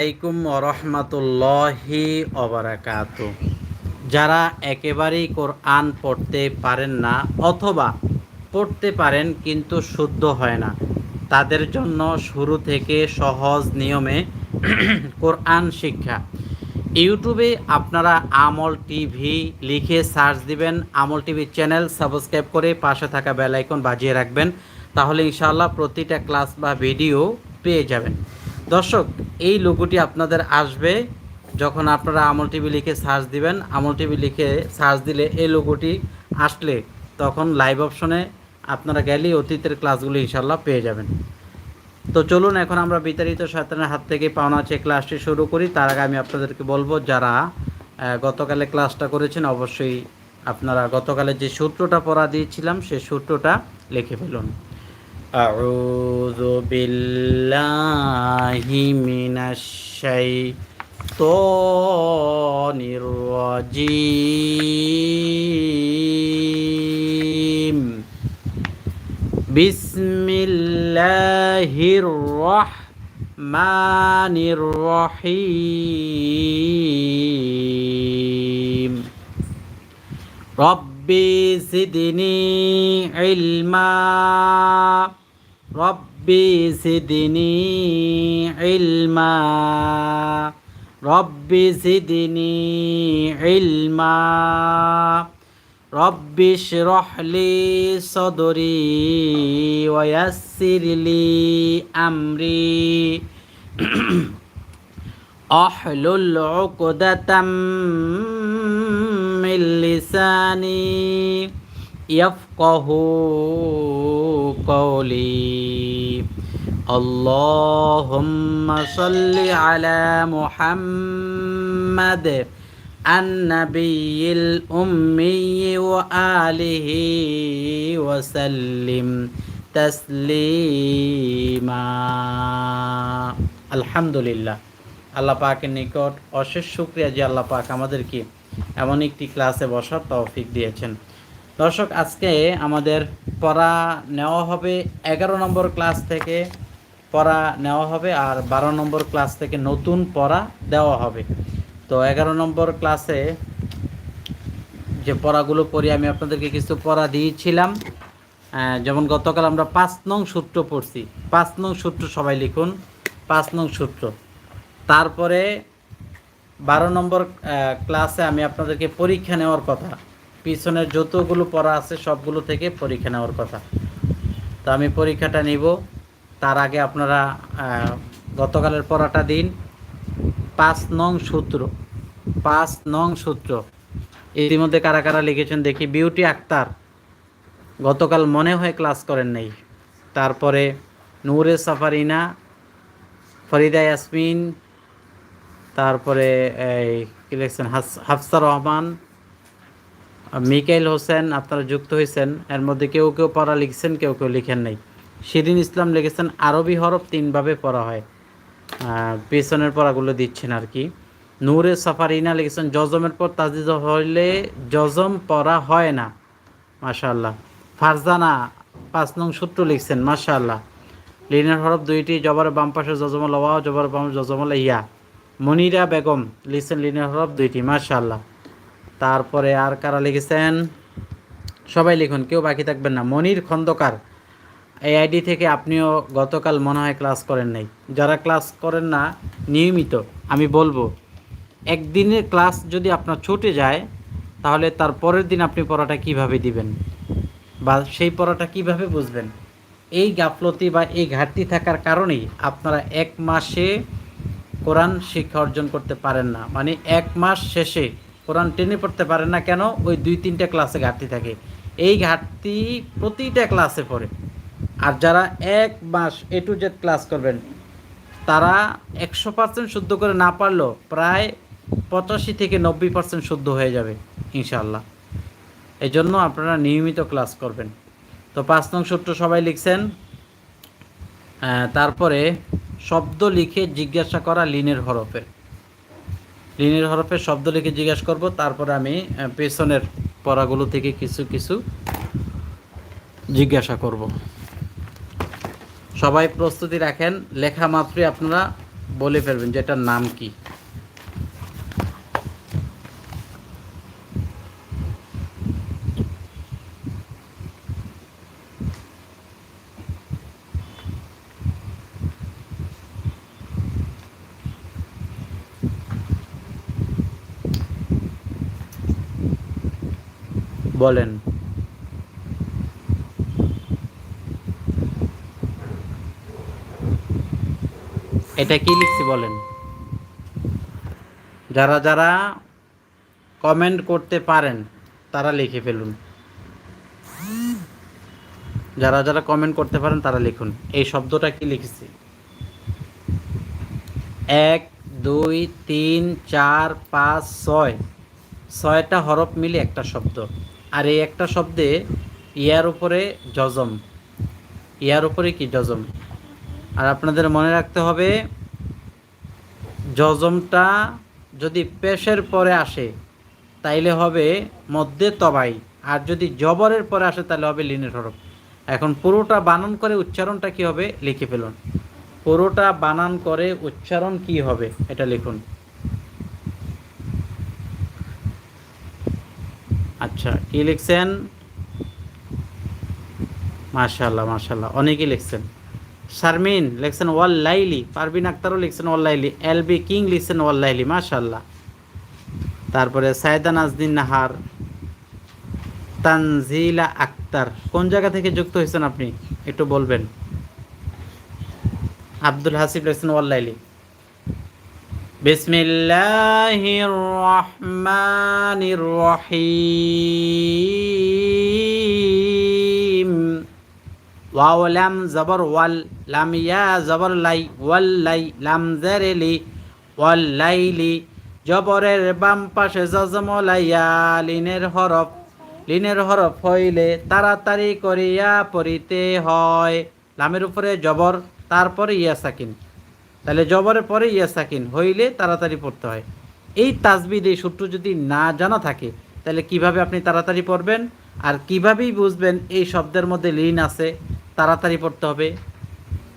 আলাইকুম রহমতুল্লাহি অবরাকাত যারা একেবারেই কোরআন পড়তে পারেন না অথবা পড়তে পারেন কিন্তু শুদ্ধ হয় না, তাদের জন্য শুরু থেকে সহজ নিয়মে কোরআন শিক্ষা। ইউটিউবে আপনারা আমল টিভি লিখে সার্চ দিবেন, আমল টিভি চ্যানেল সাবস্ক্রাইব করে পাশে থাকা বেল আইকন বাজিয়ে রাখবেন, তাহলে ইনশাআল্লাহ প্রতিটা ক্লাস বা ভিডিও পেয়ে যাবেন। দর্শক, এই লোগোটি আপনাদের আসবে যখন আপনারা আমল টিভি লিখে সার্চ দিবেন। আমল টিভি লিখে সার্চ দিলে এই লোগোটি আসলে তখন লাইভ অপশনে আপনারা গেলেই অতীতের ক্লাসগুলো ইনশাল্লাহ পেয়ে যাবেন। তো চলুন, এখন আমরা বিতাড়িত শয়তানের হাত থেকে পাওনা আছে ক্লাসটি শুরু করি। তার আগে আমি আপনাদেরকে বলব, যারা গতকালে ক্লাসটা করেছেন, অবশ্যই আপনারা গতকালে যে সূত্রটা পড়া দিয়েছিলাম সেই সূত্রটা লিখে ফেলুন। أعوذ بالله من الشيطان الرجيم بسم الله الرحمن الرحيم ربي زدني علما ربي زدني علما. ربي زدني علما. رب اشرح لي صدري ويسر لي أمري. أحلل عقدة من لساني. يفقه قولي اللهم صل على محمد النبي الأمي وآله وسلم تسليما الحمد لله আল্লাহ পাকের নিকট অশেষ শুক্রিয়া যে আল্লাহ পাক আমাদেরকে এমন একটি ক্লাসে বসার তৌফিক দিয়েছেন দর্শক, আজকে আমাদের পড়া নেওয়া হবে এগারো নম্বর ক্লাস থেকে পড়া নেওয়া হবে আর বারো নম্বর ক্লাস থেকে নতুন পড়া দেওয়া হবে। তো এগারো নম্বর ক্লাসে যে পড়াগুলো পড়ি, আমি আপনাদেরকে কিছু পড়া দিয়েছিলাম। যেমন গতকাল আমরা পাঁচ নং সূত্র পড়ছি। পাঁচ নং সূত্র সবাই লিখুন। পাঁচ নং সূত্র। তারপরে বারো নম্বর ক্লাসে আমি আপনাদেরকে পরীক্ষা নেওয়ার কথা। পিছনের যতগুলো পড়া আছে, সবগুলো থেকে পরীক্ষা নেওয়ার কথা। তো আমি পরীক্ষাটা নিব। তার আগে আপনারা গতকালের পড়াটা দিন। পাঁচ নং সূত্র। পাঁচ নং সূত্র। ইতিমধ্যে কারা কারা লিখেছেন দেখি। বিউটি আক্তার। গতকাল মনে হয় ক্লাস করেন নাই। তারপরে নূরে সাফারিনা, ফরিদা ইয়াসমিন, তারপরে এই কি লিখছেন? হাফসা রহমান মিকাইল হোসেন, আপনারা যুক্ত হয়েছেন, এর মধ্যে কেউ কেউ পড়া লিখছেন, কেউ কেউ লিখেন নাই। শিরিন ইসলাম লিখেছেন, আরবি হরফ তিনভাবে পড়া হয়। পেছনের পড়াগুলো দিচ্ছেন আর কি। নূরে সাফারিনা লিখেছেন, জজমের পর তাজিজ হইলে জজম পড়া হয় না। মাশাআল্লাহ। ফারজানা পাঁচ নং সূত্র লিখছেন, মাশাআল্লাহ। লিনের হরফ দুইটি জবরের বাম পাশে জজমল ওয়া জবরের বাম জজমল ইয়া। মনিরা বেগম লিখছেন লিনের হরফ দুইটি, মাশাআল্লাহ। তারপরে আর কারা লিখেছেন? সবাই লিখুন, কেউ বাকি থাকবেন না। মনির খন্দকার, এই আইডি থেকে আপনিও গতকাল মনে হয় ক্লাস করেন নাই। যারা ক্লাস করেন না, নিয়মিত, আমি বলব একদিনের ক্লাস যদি আপনার ছুটে যায়, তাহলে তার পরের দিন আপনি পড়াটা কীভাবে দিবেন? বা সেই পড়াটা কীভাবে বুঝবেন? এই গাফলতি বা এই ঘাটতি থাকার কারণেই আপনারা এক মাসে কোরআন শিক্ষা অর্জন করতে পারেন না। মানে এক মাস শেষে কোরআন টেনে পড়তে পারে না কেন? ওই দুই তিনটা ক্লাসে ঘাটতি থাকে। এই ঘাটতি প্রতিটা ক্লাসে পড়ে। আর যারা এক মাস এ টু জেড ক্লাস করবেন, তারা একশো পার্সেন্ট শুদ্ধ করে না পারলেও প্রায় পঁচাশি থেকে নব্বই পার্সেন্ট শুদ্ধ হয়ে যাবে ইনশাল্লাহ এই জন্য আপনারা নিয়মিত ক্লাস করবেন। তো পাঁচ নং সূত্র সবাই লিখছেন তারপরে শব্দ লিখে জিজ্ঞাসা করা লিনের হরফের লিনের হরফের শব্দ লিখে জিজ্ঞাসা করব, তারপরে আমি পেছনের পড়াগুলো থেকে কিছু কিছু জিজ্ঞাসা করব। সবাই প্রস্তুতি রাখেন, লেখা মাত্রই আপনারা বলে ফেলবেন যে এটার নাম কি। বলেন। এটা কি লিখছি বলেন। যারা যারা কমেন্ট করতে পারেন, তারা লিখে ফেলুন। যারা যারা কমেন্ট করতে পারেন, তারা লিখুন। এই শব্দটা কি লিখেছি? এক, দুই, তিন, চার, পাঁচ, ছয়। ছয়টা হরফ মিলে একটা শব্দ। আর এই একটা শব্দে ইয়ার উপরে জজম। ইয়ার উপরে কি? জজম। আর আপনাদের মনে রাখতে হবে, জজমটা যদি পেশের পরে আসে, তাইলে হবে মধ্যে তবাই। আর যদি জবরের পরে আসে তাহলে হবে লিনের হরফ। এখন পুরোটা বানান করে উচ্চারণটা কি হবে? লিখে ফেলুন। পুরোটা বানান করে উচ্চারণ কি হবে? এটা লিখুন। আচ্ছা কি লিখছেন? মাশাল্লাহ মাশাল্লাহ অনেকেই লিখছেন। শারমিন লিখছেন ওয়াল লাইলি পারবিন আক্তারও লিখছেন wall Laili L B king লিখছেন ওয়াল লাইলি মাশাল্লাহ তারপরে সায়দা নাজদিন নাহার। তানজিলা আক্তার। কোন জায়গা থেকে যুক্ত হয়েছেন আপনি? একটু বলবেন। আব্দুল হাসিব লিখছেন ওয়াল লাইলি বিসমিল্লাহির রহমানির রহিম ওয়াও লাম জবর ওয়াল, লাম ইয়া জবর লাই, ওয়াল লাই, লাম জেরেলি ওয়াল লাইলি জবরের বাম পাশে জজমলাইয়া লিনের হরফ লিনের হরফ হইলে তাড়াতাড়ি করিয়া পড়িতে হয়। লামের উপরে জবর, তারপরে ইয়া সাকিন। তাহলে জবরের পরে ইয়া সাকিন হইলে তাড়াতাড়ি পড়তে হয়। এই তাজবিদ, এই সূত্র যদি না জানা থাকে, তাহলে কীভাবে আপনি তাড়াতাড়ি পড়বেন? আর কিভাবেই বুঝবেন এই শব্দের মধ্যে লিন আছে, তাড়াতাড়ি পড়তে হবে?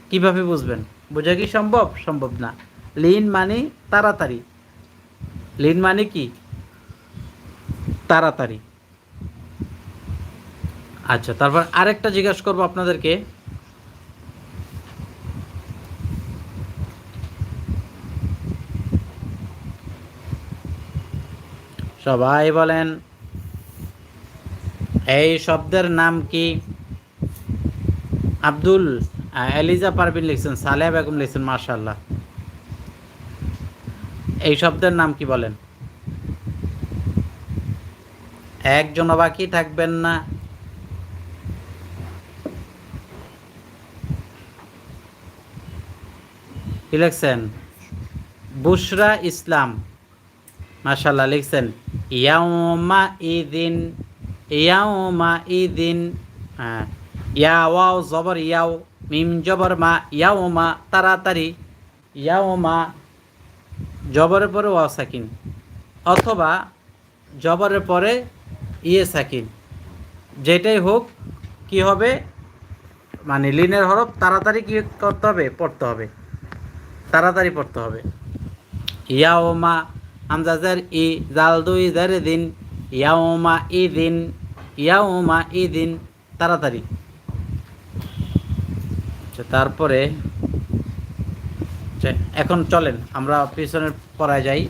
কীভাবে বুঝবেন? বোঝা কি সম্ভব? সম্ভব না। লিন মানে তাড়াতাড়ি। লিন মানে কি? তাড়াতাড়ি। আচ্ছা তারপর আরেকটা জিজ্ঞাসা করব আপনাদেরকে। সবাই বলেন, এই শব্দের নাম কি? আব্দুল এলিজা পারভিন লিখছেন, সালেহ বেগম লিখছেন মার্শাল্লাহ এই শব্দের নাম কি বলেন? একজন বাকি থাকবেন না। লিখছেন? বুশরা ইসলাম মাশাল্লাহ লিখছেন ইয়াউমা ইদিন ইয়াউমা ইদিন হ্যাঁ ইয়া ওয়াও জবর ইয়াও, মিম জবর মা, ইয়াউমা তাড়াতাড়ি, ইয়াউমা জবরের পরে ওয়াও সাকিন, অথবা জবরের পরে ইয়ে সাকিন। যেটাই হোক, কি হবে? মানে লিনের হরফ তাড়াতাড়ি কি করতে হবে? পড়তে হবে। তাড়াতাড়ি পড়তে হবে। ইয়াওমা হামজাজার ই জাল দুই জারে দিন ইয়াওমা ই দিন ইয়াওমা ই দিন তাড়াতাড়ি। আচ্ছা তারপরে এখন চলেন, আমরা পিছনের পড়ায় যাই।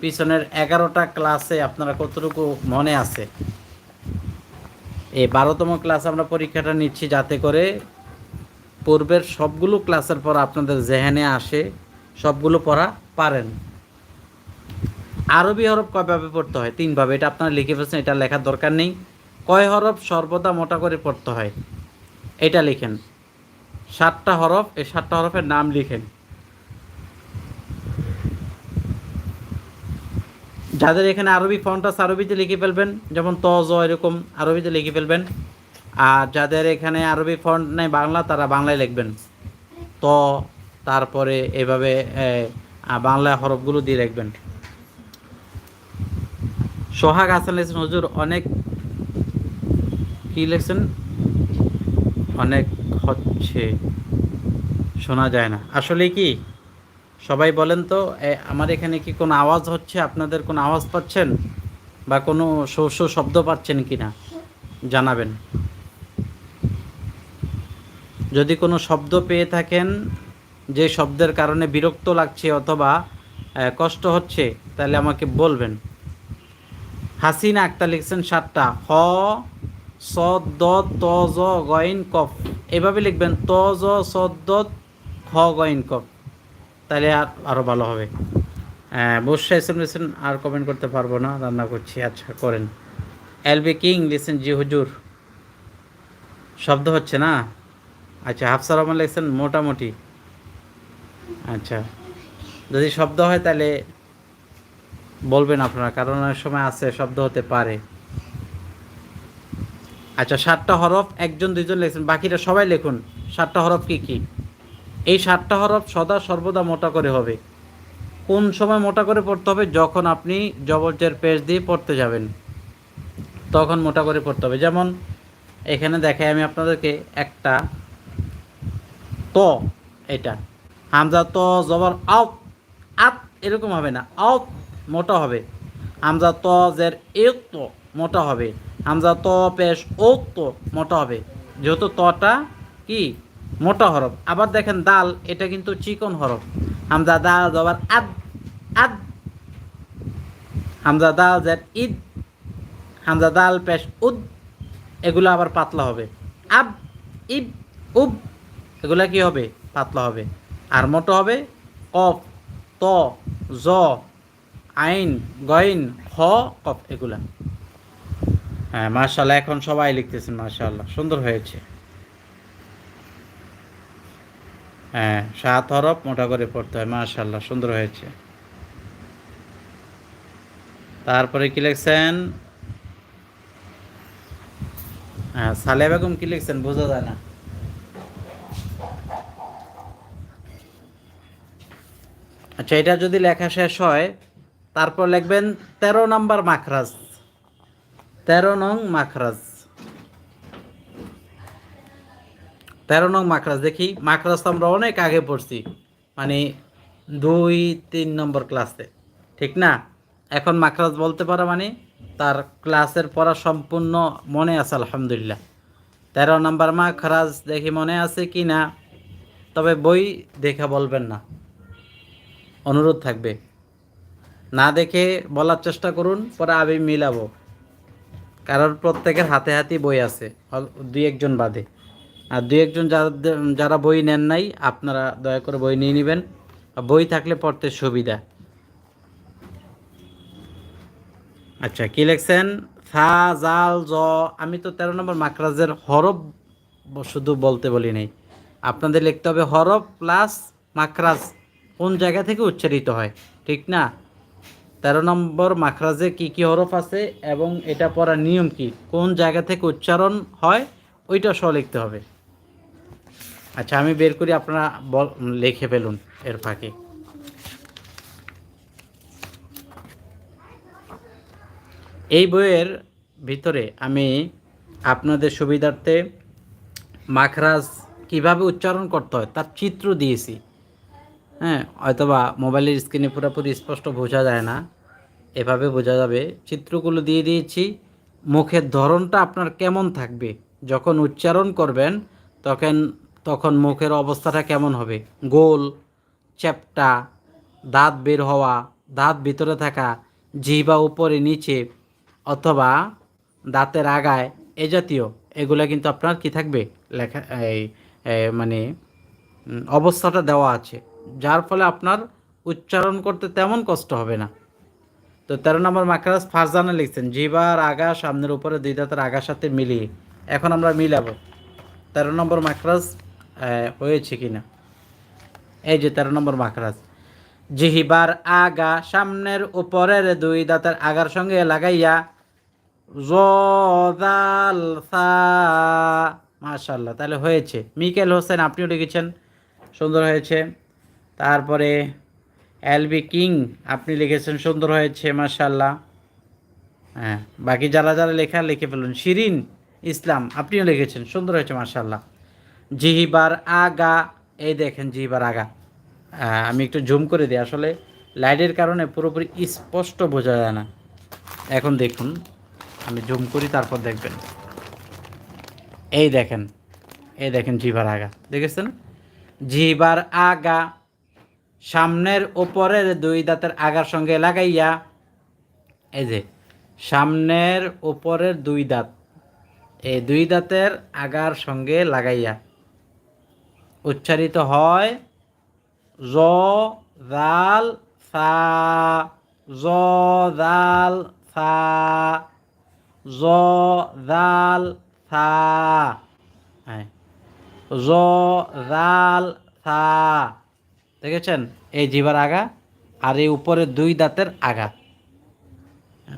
পিছনের এগারোটা ক্লাসে আপনারা কতটুকু মনে আছে? এই বারোতম ক্লাস আমরা পরীক্ষাটা নিচ্ছি যাতে করে পূর্বের সবগুলো ক্লাসের পর আপনাদের জেহেনে আসে, সবগুলো পড়া পারেন। আরবি হরফ কয়ভাবে পড়তে হয়? তিনভাবে এটা আপনারা লিখে ফেলছেন, এটা লেখার দরকার নেই। কয় হরফ সর্বদা মোটা করে পড়তে হয়? এটা লিখেন। সাতটা হরফ, এই সাতটা হরফের নাম লিখেন। যাদের এখানে আরবি ফন্টাস আরবিতে লিখে ফেলবেন। যেমন ত, জ এরকম আরবিতে লিখে ফেলবেন। আর যাদের এখানে আরবি ফন্ট নেই বাংলা, তারা বাংলায় লিখবেন। ত, তারপরে এভাবে বাংলা হরফগুলো দিয়ে রাখবেন সোহাগ হাসান লিখছেন হুজুর, অনেক কি লিখছেন? অনেক হচ্ছে, শোনা যায় না। আসলে কি, সবাই বলেন তো আমার এখানে কি কোনো আওয়াজ হচ্ছে? আপনাদের কোনো আওয়াজ পাচ্ছেন? বা কোনো শো শো শব্দ পাচ্ছেন কি না? জানাবেন। যদি কোনো শব্দ পেয়ে থাকেন, যে শব্দের কারণে বিরক্ত লাগছে অথবা কষ্ট হচ্ছে, তাহলে আমাকে বলবেন। হাসিনা আক্তার লিখছেন সাতটা, হ, স, দ, ত, জ গইন কফ। এভাবে লিখবেন, ত, জ, স, দ খ গইন কফ। তাহলে আর আরও ভালো হবে। হ্যাঁ বসে লিসেন আর কমেন্ট করতে পারব না, রান্না করছি আচ্ছা করেন। এলবি কিং লিখছেন? জি, হুজুর। শব্দ হচ্ছে না? আচ্ছা হাফসা রহমান লিখছেন, মোটামুটি। আচ্ছা যদি শব্দ হয় তাহলে বলবেন আপনারা, কারণ অনেক সময় আছে, শব্দ হতে পারে। আচ্ছা সাতটা হরফ, একজন, দুইজন লিখছেন। বাকিটা সবাই লিখুন। সাতটা হরফ কি কি? এই সাতটা হরফ সদা, সর্বদা মোটা করে হবে। কোন সময় মোটা করে পড়তে হবে? যখন আপনি জবরজের পেজ দিয়ে পড়তে যাবেন। তখন মোটা করে পড়তে হবে। যেমন, এখানে দেখাই আমি আপনাদেরকে একটা ত, এটা। হামজা ত, জবর আউট আত, এরকম হবে না। আউট মোটা হবে। হামজা ত জের এক তো মোটা হবে। হামজা ত পেশ ওক তো মোটা হবে। যেহেতু তটা কি? মোটা হরফ। আবার দেখেন দাল, এটা কিন্তু চিকন হরফ। হামজা দাল জবর আদ আদ। হামজা দাল জের ইদ। হামজা দাল পেশ উদ। এগুলো আবার পাতলা হবে। আব, ইব, উব। এগুলা কি হবে? পাতলা হবে। আর মোটো হবে কফ, ত, জ। আইন, গইন খ কফ এগুলা। হ্যাঁ মার্শাল্লাহ এখন সবাই লিখতেছেন মার্শাল্লাহ সুন্দর হয়েছে। হ্যাঁ সাত হরফ মোটা করে পড়তে হয় মার্শাল্লাহ সুন্দর হয়েছে। তারপরে কি লিখছেন? হ্যাঁ সালেহ বেগম কি লিখছেন? বোঝা যায় না। আচ্ছা এটা যদি লেখা শেষ হয় তারপর লিখবেন তেরো নম্বর মাখরাজ। তেরো নং মাখরাজ। তেরো নং মাখরাজ, দেখি, মাখরাজ তো আমরা অনেক আগে পড়ছি মানে দুই, তিন নম্বর ক্লাসে, ঠিক না? এখন মাখরাজ বলতে পারা মানে তার ক্লাসের পড়া সম্পূর্ণ মনে আছে, আলহামদুলিল্লাহ। তেরো নম্বর মাখরাজ, দেখি মনে আছে কি না? তবে বই দেখা বলবেন না। অনুরোধ থাকবে। না দেখে বলার চেষ্টা করুন, পরে আমি মিলাবো। কারণ প্রত্যেকের হাতে হাতে বই আছে দুই একজন বাদে। আর দুই একজন যারা বই নেন নাই, আপনারা দয়া করে বই নিয়ে নেবেন। বই থাকলে পড়তে সুবিধা। আচ্ছা কি লিখছেন? ফা জাল, জ। আমি তো তেরো নম্বর মাকরাজের হরফ শুধু বলতে বলি নাই। আপনাদের লিখতে হবে হরফ প্লাস মাকরাজ। কোন জায়গা থেকে উচ্চারিত হয়? ঠিক না? তেরো নম্বর মাখরাজে কি কি হরফ আছে এবং এটা পড়ার নিয়ম কি? কোন জায়গা থেকে উচ্চারণ হয়, ওইটা সহ লিখতে হবে। আচ্ছা আমি বের করি, আপনারা বল লিখে ফেলুন এর ফাঁকে। এই বইয়ের ভিতরে আমি আপনাদের সুবিধার্থে মাখরাজ কীভাবে উচ্চারণ করতে হয় তার চিত্র দিয়েছি। হ্যাঁ হয়তোবা মোবাইলের স্ক্রিনে পুরোপুরি স্পষ্ট বোঝা যায় না। এভাবে বোঝা যাবে। চিত্রগুলো দিয়ে দিয়েছি। মুখের ধরনটা আপনার কেমন থাকবে? যখন উচ্চারণ করবেন, তখন তখন মুখের অবস্থাটা কেমন হবে? গোল, চ্যাপটা, দাঁত বের হওয়া, দাঁত ভিতরে থাকা, জিহ্বা উপরে, নিচে, অথবা দাঁতের আগায়, এ জাতীয়, এগুলো কিন্তু আপনার কি থাকবে? লেখা, এই মানে অবস্থাটা দেওয়া আছে। যার ফলে আপনার উচ্চারণ করতে তেমন কষ্ট হবে না। তো তেরো নম্বর মাকরাজ ফারজানা লিখছেন, জিবার আগা সামনের উপরে, দুই দাঁতের আগার সাথে মিলিয়ে। এখন আমরা মিলাবো। তেরো নম্বর মাকরাজ হয়েছে কিনা? এই যে তেরো নম্বর মাকরাজ জিহিবার আগা সামনের উপরের দুই দাঁতের আগার সঙ্গে লাগাইয়া জদাল সা। মাশাল্লাহ তাহলে হয়েছে। মিকেল হোসেন, আপনিও লিখেছেন, সুন্দর হয়েছে। তারপরে এলবি কিং আপনি লিখেছেন, সুন্দর হয়েছে মাশাল্লাহ হ্যাঁ বাকি যারা যারা লেখা, লিখে ফেলুন। শিরিন ইসলাম, আপনিও লিখেছেন, সুন্দর হয়েছে মাশাল্লাহ জিহিবার আগা, এই দেখেন জিহিবার আগা। আমি একটু জুম করে দিই, আসলে লাইটের কারণে পুরোপুরি স্পষ্ট বোঝা যায় না। এখন দেখুন, আমি জুম করি, তারপর দেখবেন। এই দেখেন এই দেখেন জিভার আগা। দেখেছেন? জিভার আগা সামনের ওপরের দুই দাঁতের আগার সঙ্গে লাগাইয়া, এই যে, সামনের ওপরের দুই দাঁত, এই দুই দাঁতের আগার সঙ্গে লাগাইয়া। উচ্চারিত হয়, জ দাল সা, জ দাল সা, জ দাল সা। জ দাল সা। দেখেছেন? এই জিভার আগা আর এই উপরের দুই দাঁতের আগা।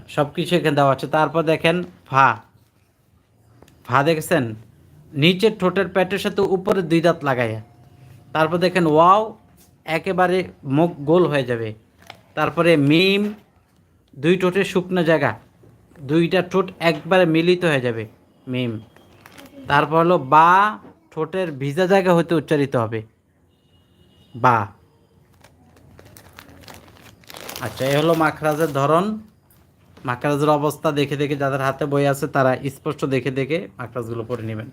সব কিছু এখানে দেওয়া আছে। তারপর দেখেন ফা। ফা দেখেছেন? নিচের ঠোঁটের প্যাটের সাথে উপরে দুই দাঁত লাগাইয়া। তারপর দেখেন, ওয়াও, একেবারে মুখ গোল হয়ে যাবে। তারপরে মিম, দুই ঠোঁটের শুকনো জায়গা। দুইটা ঠোঁট একবারে মিলিত হয়ে যাবে, মিম। তারপর হলো বা, ঠোঁটের ভিজা জায়গা হতে উচ্চারিত হবে। বা। আচ্ছা এই হলো মাখরাজের ধরন। মাখরাজের অবস্থা দেখে দেখে যাদের হাতে বই আছে, তারা স্পষ্ট দেখে দেখে মাখরাজগুলো পড়ে নেবেন।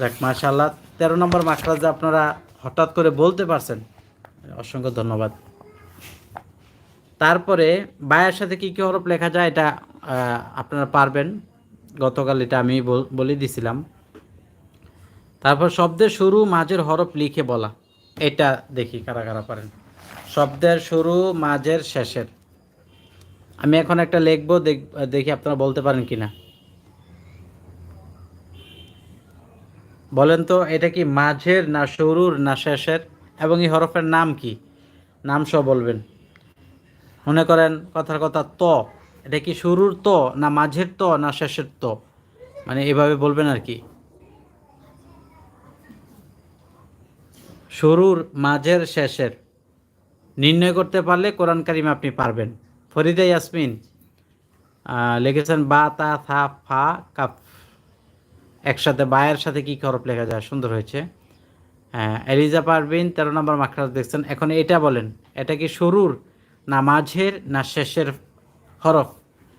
যাক মাশাল্লাহ তেরো নম্বর মাখরাজে আপনারা হঠাৎ করে বলতে পারছেন। অসংখ্য ধন্যবাদ। তারপরে বায়ের সাথে কী কী হরফ লেখা যায়, এটা আপনারা পারবেন। গতকাল এটা আমি বলে দিছিলাম। তারপর শব্দের শুরু, মাঝের হরফ লিখে বলা। এটা দেখি কারা কারা পারেন। শব্দের শুরু, মাঝের, শেষের। আমি এখন একটা লিখব, দেখ- আপনারা বলতে পারেন কি না বলেন তো, এটা কি মাঝের না শুরুর না শেষের? এবং এই হরফের নাম কি? নাম সহ বলবেন। মনে করেন কথার কথা ত। এটা কি শুরুর তো না মাঝের তো না শেষের তো? মানে এভাবে বলবেন আর কি। শুরুর, মাঝের, শেষের। নির্ণয় করতে পারলে কোরআন কারিম আপনি পারবেন। ফরিদা ইয়াসমিন লিখেছেন বা, তা, থা, ফা কাপ একসাথে বায়ের সাথে কি হরফ লেখা যায়? সুন্দর হয়েছে। হ্যাঁ এলিজা পারবিন তেরো নম্বর মাখরাজ দেখছেন, এখন এটা বলেন, এটা কি শুরুর না মাঝের না শেষের হরফ?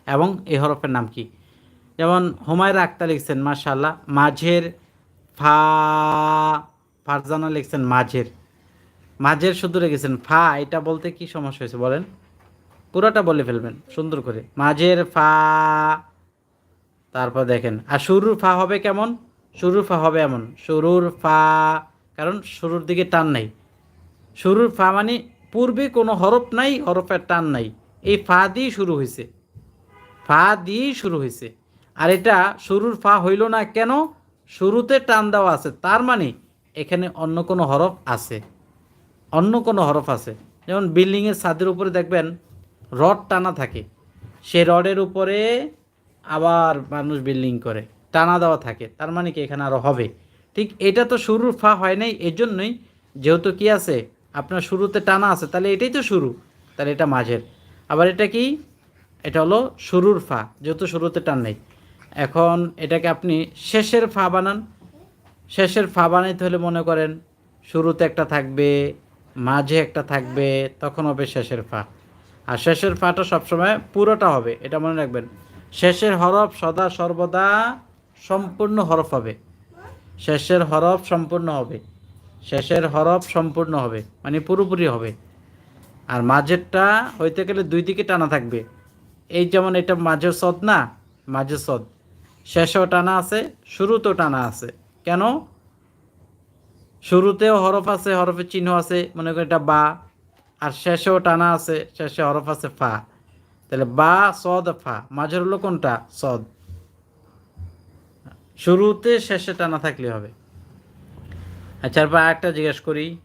এবং এই হরফের নাম কি? যেমন হুমায়রা আক্তার লিখছেন মাশাল্লাহ মাঝের ফা, ফারজানা লিখছেন, মাঝের। মাঝের শুধু রেখেছেন ফা, এটা বলতে কি সমস্যা হয়েছে বলেন? পুরোটা বলে ফেলবেন, সুন্দর করে। মাঝের ফা, তারপর দেখেন। আর শুরুর ফা হবে কেমন? শুরুর ফা হবে এমন, শুরুর ফা, কারণ শুরুর দিকে টান নাই। শুরুর ফা মানে পূর্বে কোনো হরফ নাই, হরফের টান নাই। এই ফা দিয়েই শুরু হয়েছে। ফা দিয়েই শুরু হয়েছে। আর এটা শুরুর ফা হইল না কেন? শুরুতে টান দেওয়া আছে। তার মানে এখানে অন্য কোনো হরফ আছে। অন্য কোনো হরফ আছে। যেমন বিল্ডিংয়ের ছাদের উপরে দেখবেন রড টানা থাকে। সে রডের উপরে আবার মানুষ বিল্ডিং করে। টানা দেওয়া থাকে। তার মানে কি এখানে আরও হবে। ঠিক এটা তো শুরুর ফা হয় নাই এর জন্যই যেহেতু কি আছে, আপনার শুরুতে টানা আছে, তাহলে এটাই তো শুরু। তাহলে এটা মাঝের। আবার এটা কি? এটা হলো শুরুর ফা, যেহেতু শুরুতে টান নেই। এখন এটাকে আপনি শেষের ফা বানান। শেষের ফা বানাইতে হলে মনে করেন শুরুতে একটা থাকবে মাঝে একটা থাকবে, তখন হবে শেষের ফা। আর শেষের ফাটা সবসময় পুরোটা হবে, এটা মনে রাখবেন। শেষের হরফ সদা সর্বদা সম্পূর্ণ হরফ হবে। শেষের হরফ সম্পূর্ণ হবে। শেষের হরফ সম্পূর্ণ হবে মানে পুরোপুরি হবে। আর মাঝেরটা হইতে গেলে দুই দিকে টানা থাকবে। এই যেমন এটা মাঝের সদ না মাঝের সদ। শেষেও টানা আছে, শুরুতেও টানা আছে। কেন? শুরুতেও হরফ আছে হরফের চিহ্ন আছে, মনে করি এটা বা, আর শেষেও টানা আছে, শেষে হরফ আছে ফা। তাহলে বা, সদ, ফা। মাঝের হলো কোনটা? সদ। শুরুতে, শেষে টানা থাকলে হবে। আচ্ছা তারপর একটা জিজ্ঞেস করি।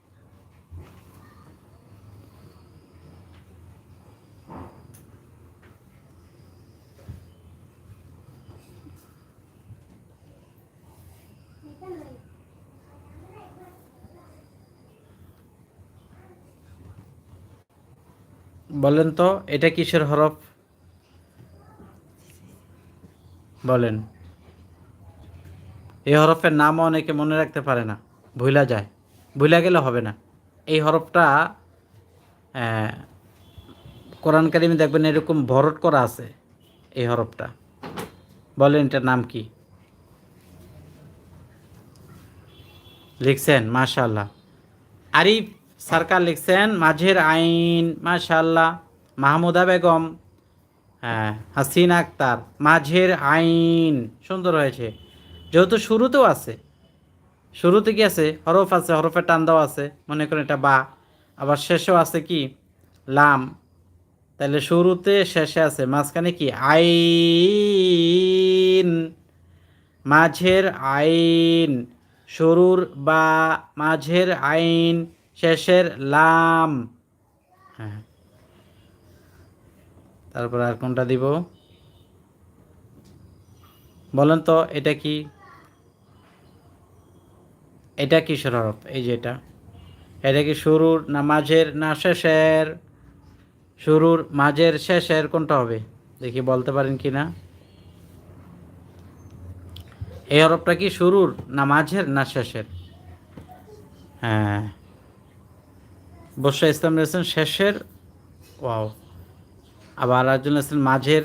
বলেন তো, এটা কিসের হরফ? বলেন। এই হরফের নামও অনেকে মনে রাখতে পারে না ভুলা যায়। ভুলা গেলে হবে না। এই হরফটা কোরআন কারিমে দেখবেন এরকম ভরট করা আছে, এই হরফটা। বলেন এটার নাম কি? লিখছেন মাশাল্লাহ আরিফ সরকার লিখছেন, মাঝের আইন মাশাল্লাহ মাহমুদা বেগম হ্যাঁ হাসিনা আক্তার, মাঝের আইন। সুন্দর হয়েছে। যেহেতু শুরুতেও আছে, শুরুতে কি আছে? হরফ আছে, হরফের টান দেওয়া আছে, মনে করেন এটা বা। আবার শেষেও আছে কি? লাম। তাহলে শুরুতে, শেষে আছে, মাঝখানে কি? আইন। মাঝের আইন। শুরুর বা, মাঝের আইন। শেষের লাম। হ্যাঁ। তারপর আর কোনটা দিব? বলেন তো, এটা কি? এটা কিসের হরফ? এই যে এটা। এটা কি শুরুর না মাঝের না শেষের? শুরুর, মাঝের, শেষের কোনটা হবে? দেখি বলতে পারেন কি না? এই হরফটা কি শুরুর না মাঝের না শেষের? হ্যাঁ। বর্ষা ইসলাম রয়েছেন শেষের, ওয়াও। আবার একজন রয়েছেন মাঝের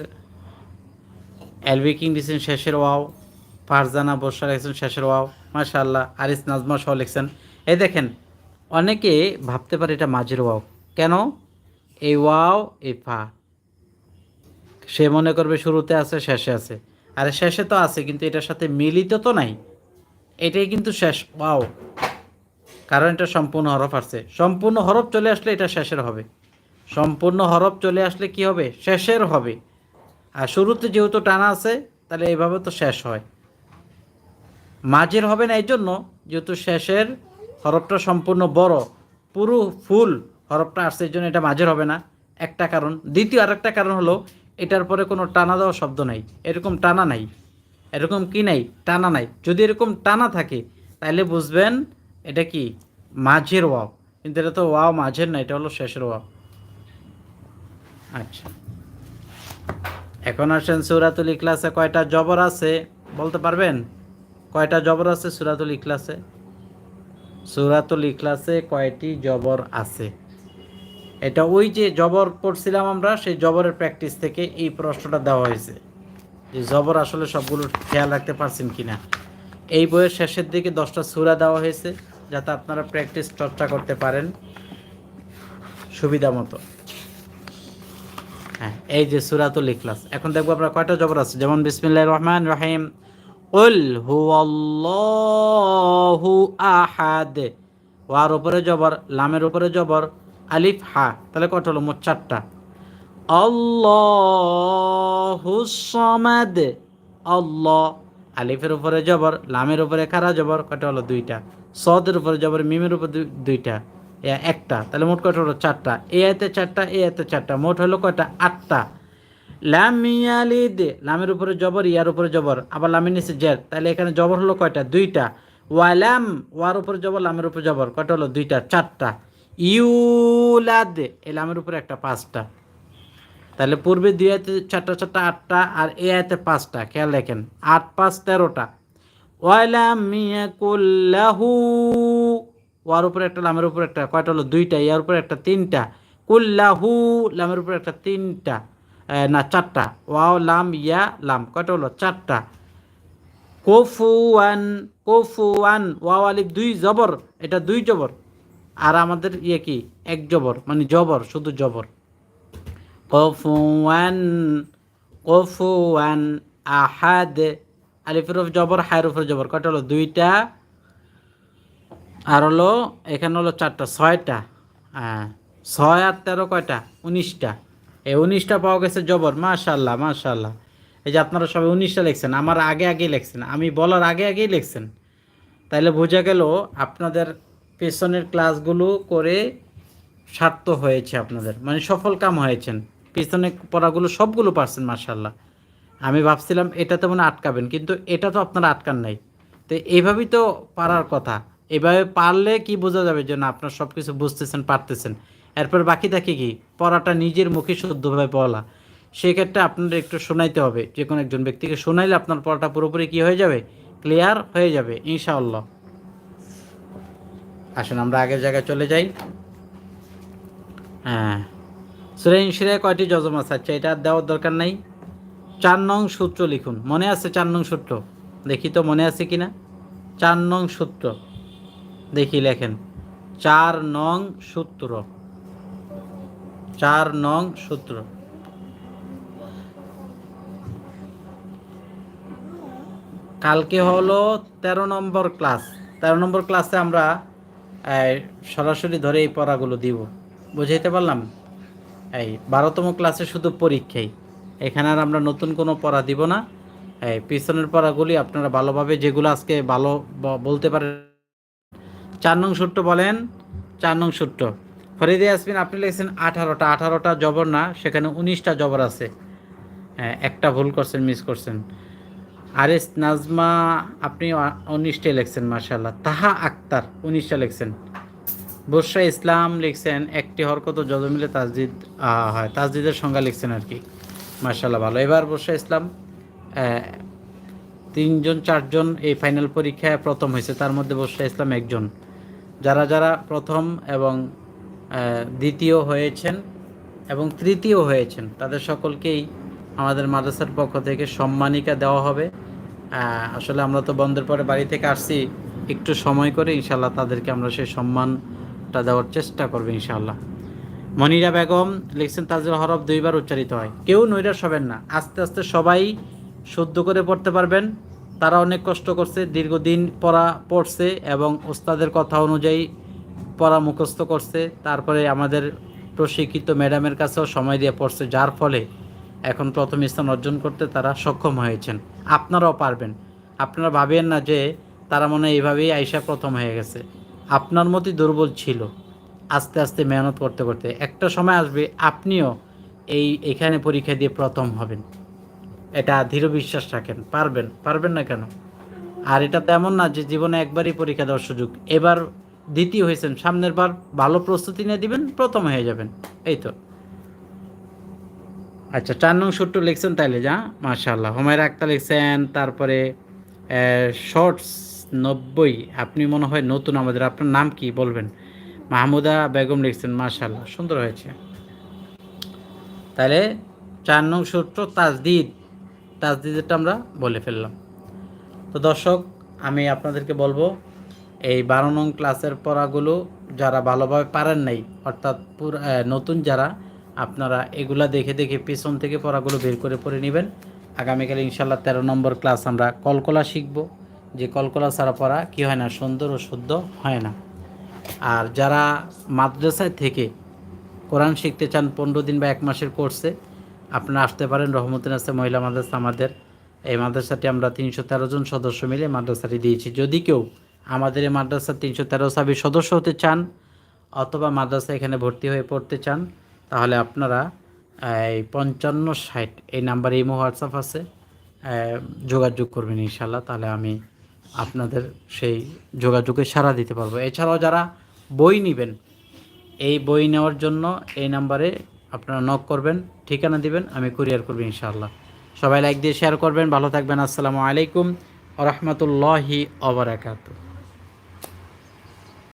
এলবি কিং দিয়েছেন শেষের, ওয়াও। ফারজানা বর্ষা লিখছেন শেষের, ওয়াও। মাশাআল্লাহ, আরিস নাজমা সহ লিখছেন। এই দেখেন, অনেকে ভাবতে পারে এটা মাঝের ওয়াও। কেন? এই ওয়াও, এই ফা। সে মনে করবে শুরুতে আছে, শেষে আছে। আরে শেষে তো আছে, কিন্তু এটার সাথে মিলিত তো নাই। এটাই কিন্তু শেষ, ওয়াও। কারণ এটা সম্পূর্ণ হরফ আসছে। সম্পূর্ণ হরফ চলে আসলে এটা শেষের হবে। সম্পূর্ণ হরফ চলে আসলে কি হবে? শেষের হবে। আর শুরুতে যেহেতু টানা আছে, তাহলে এইভাবে তো শেষ হয়। মাঝের হবে না এই জন্য যেহেতু শেষের হরফটা সম্পূর্ণ বড়, পুরো ফুল হরফটা আসছে জন্য এটা মাঝের হবে না। একটা কারণ। দ্বিতীয় আরেকটা কারণ হলো, এটার পরে কোনো টানা দেওয়া শব্দ নাই। এরকম টানা নাই। এরকম কি নাই? টানা নাই। যদি এরকম টানা থাকে, তাহলে বুঝবেন এটা কি? মাঝের ওয়াও। কিন্তু এটা তো ওয়াও মাঝের না, এটা হলো শেষের ওয়াও। আচ্ছা। এখন আসেন সুরাতুল ইখলাসে কয়টা জবর আছে? বলতে পারবেন? কয়টা জবর আছে সুরাতুল ইখলাসে? সুরাতুল ইখলাসে কয়টি জবর আছে? এটা ওই যে জবর পড়ছিলাম আমরা, সেই জবরের প্র্যাকটিস থেকে এই প্রশ্নটা দেওয়া হয়েছে। যে জবর আসলে সবগুলো খেয়াল রাখতে পারছেন কিনা। এই বইয়ের শেষের দিকে দশটা সুরা দেওয়া হয়েছে। যাতে আপনারা প্র্যাকটিস চর্চা করতে পারেন সুবিধা মতো। হ্যাঁ এই যে সুরাতুল ইখলাস। এখন দেখব আমরা কয়টা জবর আছে? যেমন বিসমিল্লাহির রহমান রহিম, উল হুয়াল্লাহু আহাদ। ওয়ার উপরে জবর, লামের উপরে জবর, আলিফ, হা। তাহলে কত হলো? মোট চারটা। আল্লাহু সামাদ। আল্লাহ আলিফের উপরে জবর, লামের উপরে খারা জবর, কয়টা হলো দুইটা? সদের উপরে জবর, মিমের উপর দুই- দুইটা। এ একটা, তাহলে মোট কয়টা হলো চারটা? এ আয়তে চারটা, এ আয়তে চারটা, মোট হলো কয়টা? আটটা। লাম ইয়ালিদ, লামের উপরে জবর, ইয়ার উপরে জবর, আবার লামের নিচে জের তাহলে এখানে জবর হলো কয়টা? দুইটা। ওয়ালাম, ওয়ার উপরে জবর, লামের উপরে জবর, কয়টা হলো দুইটা? চারটা। ইউলাদ, এই লামের উপরে একটা পাঁচটা। তাহলে পূর্বে দুই আয়তে চারটা চারটা, আটটা, আর এ আয়তে পাঁচটা, খেয়াল রাখেন। আট, পাঁচ, তেরোটা। মিয়াকুল্লাহু ওয়ার উপরে একটা, লামের উপরে একটা, কয়টা হলো? দুইটা, ইয়ার উপরে একটা, তিনটা। কুল্লাহু, লামের উপরে একটা, তিনটা না, চারটা। ওয়াও, লাম, ইয়া, লাম, কয়টা হলো? চারটা। কোফুয়ান কোফুয়ান, ওয়াও, আলিফ, দুই জবর। এটা দুই জবর। আর আমাদের ইয়ে কি? এক জবর মানে জবর, শুধু জবর। কফুয়ান কফুয়ান আহাদ, আলিফের জবর, হায়ের জবর। কয়টা হলো? দুইটা। আর হলো, এখানে হলো চারটা, ছয়টা। হ্যাঁ ছয় আর তেরো কয়টা? উনিশটা। এই উনিশটা পাওয়া গেছে জবর। মাশাল্লাহ মাশাল্লাহ এই যে আপনারা সবাই উনিশটা লিখছেন, আমার আগে আগেই লিখছেন, আমি বলার আগে আগেই লিখছেন। তাইলে বোঝা গেল আপনাদের পেছনের ক্লাসগুলো করে সার্থক হয়েছে আপনাদের মানে সফল কাম হয়েছেন। পিছনে পড়াগুলো সবগুলো পারছেন মার্শাল্লাহ আমি ভাবছিলাম এটাতে মনে আটকাবেন, কিন্তু এটা তো আপনারা আটকান নাই। তো এইভাবেই তো পারার কথা। এভাবে পারলে কি বোঝা যাবে যে না, আপনার সব কিছু বুঝতেছেন, পারতেছেন? এরপর বাকি থাকে কি? পড়াটা নিজের মুখে শুদ্ধভাবে বলা সেক্ষেত্রে আপনাদের একটু শোনাইতে হবে। যে কোনো একজন ব্যক্তিকে শোনাইলে আপনার পড়াটা পুরোপুরি কি হয়ে যাবে? ক্লিয়ার হয়ে যাবে, ইনশাআল্লাহ। আসুন, আমরা আগের জায়গায় চলে যাই। হ্যাঁ। শিরায় কয়টি যজম আছে? আচ্ছা এটা দেওয়ার দরকার নাই। চার নং সূত্র লিখুন। মনে আছে চার নং সূত্র? দেখি তো মনে আছে কিনা? চার নং সূত্র। দেখি, লেখেন। চার নং সূত্র। চার নং সূত্র। কালকে হলো তেরো নম্বর ক্লাস। তেরো নম্বর ক্লাসে আমরা সরাসরি ধরে এই পড়াগুলো দিব। বুঝাইতে পারলাম? এই বারোতম ক্লাসে শুধু পরীক্ষাই। এখানে আর আমরা নতুন কোনো পড়া দিব না। এই পিছনের পড়াগুলি আপনারা ভালোভাবে যেগুলো আজকে ভালো বলতে পারেন। চার নং সূত্র বলেন, চার নং সূত্র। ফরিদে আসবিন আপনি লিখেছেন আঠারোটা। আঠারোটা জবর না, সেখানে উনিশটা জবর আছে। একটা ভুল করছেন, মিস করছেন। আরেস নাজমা, আপনি উনিশটাই লিখছেন মার্শাল্লাহ তাহা আক্তার, উনিশটা লিখছেন। বর্ষা ইসলাম লিখছেন, একটি হরকত যত মিলে তাজদিদ হয়। তাজদিদের সংজ্ঞা লিখছেন আর কি। মার্শাল্লাহ ভালো। এবার বর্ষা ইসলাম তিনজন, চারজন এই ফাইনাল পরীক্ষায় প্রথম হয়েছে। তার মধ্যে বর্ষা ইসলাম একজন। যারা যারা প্রথম এবং দ্বিতীয় হয়েছেন এবং তৃতীয় হয়েছেন, তাদের সকলকেই আমাদের মাদ্রাসার পক্ষ থেকে সম্মানিকা দেওয়া হবে। আসলে আমরা তো বন্ধের পরে বাড়ি থেকে আসছি, একটু সময় করে ইনশাল্লাহ তাদেরকে আমরা সেই সম্মানটা দেওয়ার চেষ্টা করব ইনশাল্লাহ মনিরা বেগম লিখছেন, তাজুল হরফ দুইবার উচ্চারিত হয়। কেউ নৈরাশ হবেন না। আস্তে আস্তে সবাই শুদ্ধ করে পড়তে পারবেন। তারা অনেক কষ্ট করছে, দীর্ঘদিন পড়া পড়ছে এবং ওস্তাদের কথা অনুযায়ী পড়া মুখস্থ করছে। তারপরে আমাদের প্রশিক্ষিত ম্যাডামের কাছেও সময় দিয়ে পড়ছে, যার ফলে এখন প্রথম স্থান অর্জন করতে তারা সক্ষম হয়েছেন। আপনারাও পারবেন। আপনারা ভাবেন না যে তারা মনে এইভাবেই আইসা প্রথম হয়ে গেছে। আপনার মতোই দুর্বল ছিল। আস্তে আস্তে মেহনত করতে করতে একটা সময় আসবে আপনিও এই এখানে পরীক্ষা দিয়ে প্রথম হবেন। এটা দৃঢ় বিশ্বাস রাখেন। পারবেন পারবেন না কেন? আর এটা তেমন না যে জীবনে একবারই পরীক্ষা দেওয়ার সুযোগ। এবার দ্বিতীয় হয়েছেন, সামনের বার ভালো প্রস্তুতি নিয়ে দিবেন, প্রথম হয়ে যাবেন। এই তো। আচ্ছা চার নং সূত্র লিখছেন তাইলে, যা? মাশাল্লাহ হুমায়রা আক্তার লিখছেন, তারপরে শর্টস নব্বই। আপনি মনে হয় নতুন আমাদের, আপনার নাম কি বলবেন? মাহমুদা বেগম লিখছেন মাশাল্লাহ সুন্দর হয়েছে। তাহলে চার নং সূত্র তাজদিদ। তাজদিদেরটা আমরা বলে ফেললাম। তো দর্শক, আমি আপনাদেরকে বলব, এই বারো নং ক্লাসের পড়াগুলো যারা ভালোভাবে পারেন নাই, অর্থাৎ নতুন যারা, আপনারা এগুলা দেখে দেখে পিছন থেকে পড়াগুলো বের করে পড়ে নেবেন। আগামীকাল ইনশাল্লাহ তেরো নম্বর ক্লাস আমরা কলকলা শিখব। যে কলকলা ছাড়া পড়া কী হয় না, সুন্দর ও শুদ্ধ হয় না। আর যারা মাদ্রাসায় থেকে কোরআন শিখতে চান, পনেরো দিন বা এক মাসের কোর্সে, আপনারা আসতে পারেন। রহমতুল আছে মহিলা মাদ্রাসা আমাদের। এই মাদ্রাসাটি আমরা তিনশো তেরো জন সদস্য মিলে মাদ্রাসাটি দিয়েছি। যদি কেউ আমাদের এই মাদ্রাসার তিনশো তেরো সাবির সদস্য হতে চান অথবা মাদ্রাসা এখানে ভর্তি হয়ে পড়তে চান, তাহলে আপনারা, এই পঞ্চান্ন ষাট, এই নাম্বারে ইমো, হোয়াটসঅ্যাপ আছে যোগাযোগ করবেন ইনশাল্লাহ তাহলে আমি আপনাদের সেই যোগাযোগে সাড়া দিতে পারব। এছাড়াও যারা বই নেবেন, এই বই নেওয়ার জন্য এই নাম্বারে আপনারা নক করবেন, ঠিকানা দিবেন, আমি কুরিয়ার করব ইনশাআল্লাহ। সবাই লাইক দিয়ে শেয়ার করবেন, ভালো থাকবেন, আসসালামু আলাইকুম রহমতুল্লাহি অবরাকাতু